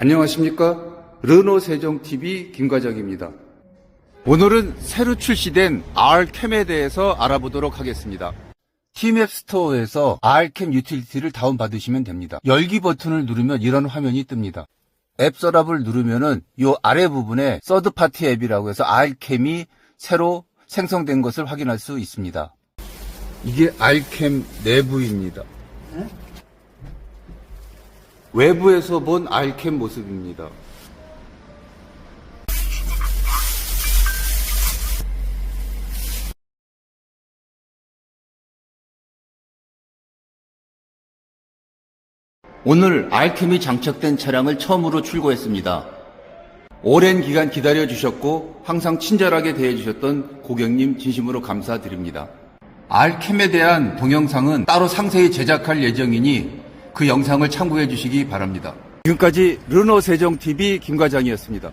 안녕하십니까? 르노 세종TV 김과장입니다. 오늘은 새로 출시된 R캠에 대해서 알아보도록 하겠습니다. 티맵 스토어에서 R캠 유틸리티를 다운받으시면 됩니다. 열기 버튼을 누르면 이런 화면이 뜹니다. 앱 서랍을 누르면은 이 아래 부분에 서드 파티 앱이라고 해서 R캠이 새로 생성된 것을 확인할 수 있습니다. 이게 R캠 내부입니다. 외부에서 본 R캠 모습입니다. 오늘 R캠이 장착된 차량을 처음으로 출고했습니다. 오랜 기간 기다려 주셨고 항상 친절하게 대해 주셨던 고객님 진심으로 감사드립니다. R캠에 대한 동영상은 따로 상세히 제작할 예정이니 그 영상을 참고해 주시기 바랍니다. 지금까지 르노 세종 TV 김 과장이었습니다.